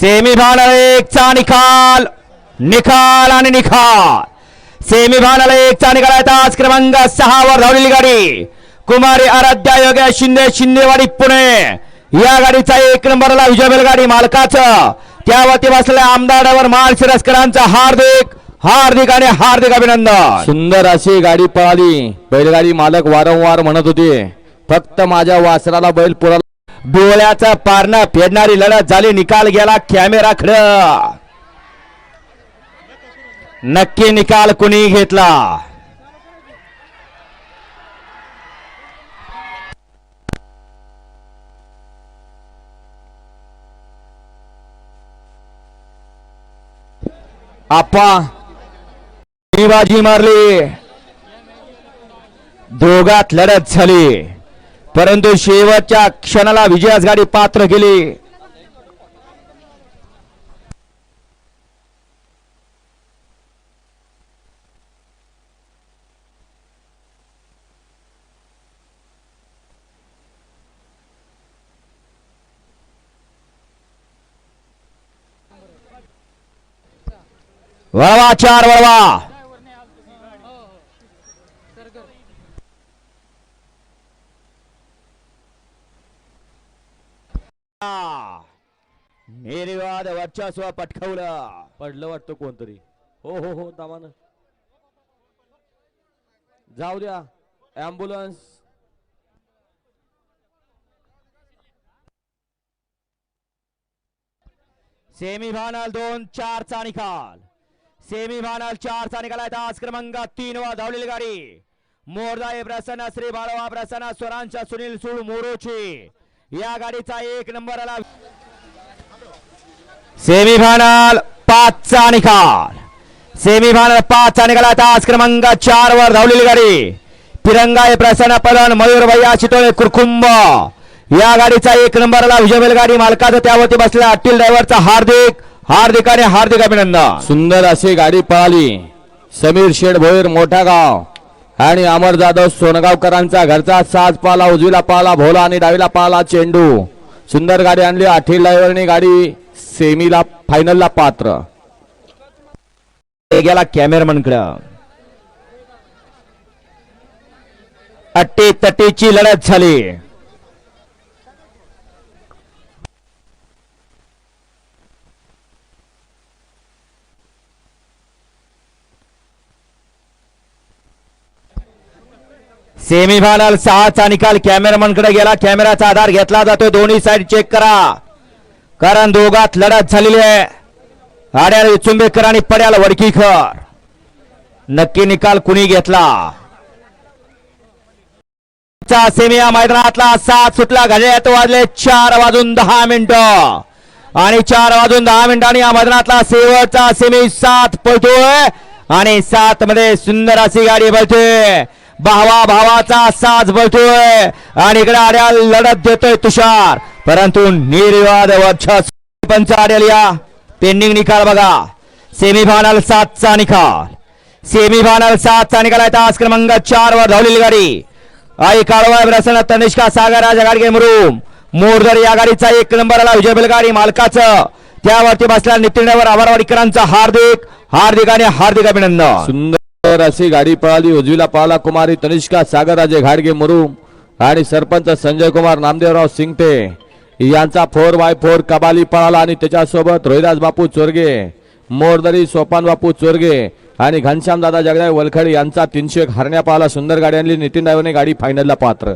Semifinal एकचा निकाल निकाल आणि निकाल. सेमीफायनल एकचा निकाल आहे तास क्रमांक सहा वर धावलेली गाडी. कुमारी आराध्या योग्य शिंदे शिंदेवाडी पुणे. या गाडीचा एक नंबरला विजय बैलगाडी मालकाचं. त्यावरती बसलेल्या आमदारावर माल शिरस्करांचा हार्दिक हार्दिक आणि हार्दिक अभिनंदन. सुंदर अशी गाडी पळाली. बैलगाडी मालक वारंवार म्हणत होते फक्त माझ्या वासराला बैल पुरा डोळ्याचं पारणं फेडणारी लढत झाली. निकाल गेला कॅमेराकडे नक्की निकाल कुणी घेतला. आप्पा बाजी मारली. दोघात लढत झाली. परंतु शेवटच्या क्षणाला विजयास गाडी पात्र केली. वळवा चार वळवा. निर्वाद वर्चस्व पटकवलं पडलं वाटतं कोणतरी. हो हो हो दामान. जाऊ द्या ॲम्ब्युलन्स. सेमीफायनल दोन चारचा निकाल सेमीफायनल चारचा निकाल आहे तास क्रमांक तीन वा धावलेली गाडी. मोरदाई प्रसन्न श्री बाळवा प्रसन्न स्वरांच्या सुनील सुळ मोरोची. या गाडीचा एक नंबर आला. सेमीफायनल पाचचा निकाल. सेमीफायनल पाचचा निकाल आता आज क्रमांक चार वर धावलेली गाडी. तिरंगाय प्रसन्न पलन मयूर भैया चितोळे कुरकुंब. या गाडीचा एक नंबरला विजय बैलगाडी मालकाचा त्यावरती बसलेला अट्टील ड्रायव्हरचा हार्दिक हार्दिक आणि हार्दिक अभिनंदन. सुंदर अशी गाडी पळाली समीर शेठ भोईर मोठा गाव आणि अमर जाधव सोनगावकरांचा घरचा साज पाला उजवीला पाला भोला आणि डावीला पाला चेंडू. सुंदर गाडी आणली. आठी ड्रायव्हरने गाडी सेमीला फायनलला पात्र. हे गेला कॅमेरामन कडं अट्टी तटीची लढत झाली. सेमीफायनल सहाचा निकाल कॅमेरामनकडे गेला. कॅमेराचा आधार घेतला जातो. दोन्ही साइड चेक करा. कारण दोघात लढत झालेली आहे. आड्याला चुंबेकर आणि पड्याल वडकीकर. नक्की निकाल कुणी घेतला? सेमिया या मैदानातला सात सुटला. घड्यात वाजले चार वाजून दहा मिनिट. आणि चार वाजून दहा मिनिटांनी या मैदानातला शेवटचा सेमी सात पळतोय. आणि सात मध्ये सुंदर अशी गाडी पळतोय भावा भावाचा साज बळतोय आणि इकडे आड्याल लढत देतोय तुषार. परंतु निर्वाद वर्ष पंच आड्याल या पेंडिंग निकाल बघा. सेमीफायनल सातचा निकाल. सेमीफायनल सातचा निकाल आहे. तास क्रमांक चार वर धावलेली गाडी. आई काळवा प्रसन्न तनिष्का सागर राजा गाडगे मुरुम. मोरदर या गाडीचा एक नंबर आला. विजय बेलगाडी मालकाचं. त्यावरती बसल्या नितीनवर आभारवाडीकरांचा हार्दिक. हार्दिक आणि हार्दिक अभिनंदन. सुंदर अशी गाडी पळाली. उजवीला पाला कुमारी तनिष्का सागरराजे घाडगे मुरुम. आणि सरपंच संजय कुमार नामदेवराव सिंगटे यांचा फोर बाय फोर कबाली पळाला आणि त्याच्यासोबत रोहिदास बापू चोरगे मोरदरी सोपान बापू चोरगे आणि घनश्याम दादा जगदाय वलखडे यांचा तीनशे एक हरण्या पळाला. सुंदर गाडी आणली. नितीन डायवने गाडी फायनलला पात्र.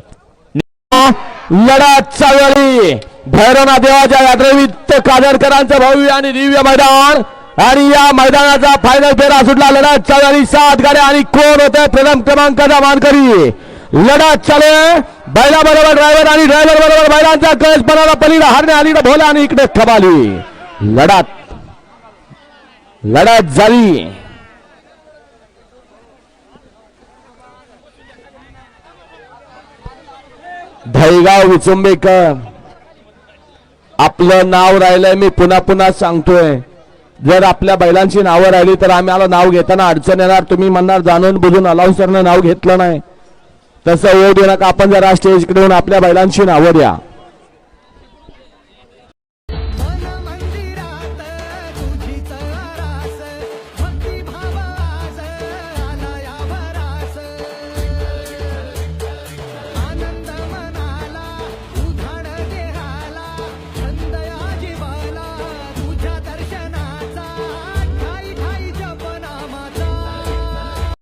लढाचा वेळी भैरवना देवाच्या यात्रेवित कादरकरांचं भव्य आणि दिव्य मैदान आणि या मैदानाचा फायनल फेरा सुटला. लढत चालू आणि सात गाड्या आणि कोण होते? प्रथम क्रमांकाचा मानकरी. लढत चालू बैला बरोबर ड्रायव्हर आणि ड्रायव्हर बरोबर बैलांचा कळस बनाला पलीला हारणे आली भोला आणि इकडे खबाली लढत. लढत झाली. धैगाव विचुंबेकर. आपलं नाव राहिलंय मी पुन्हा पुन्हा सांगतोय. जर आपल्या बैलांची नावं राहिली तर आम्हाला नाव घेताना अडचण येणार. तुम्ही म्हणणार जाणून बुजून अलाउन्सरनं नाव घेतलं नाही. तसं होऊ देऊ नका. आपण जरा स्टेजकडे येऊन आपल्या बैलांची नावं द्या.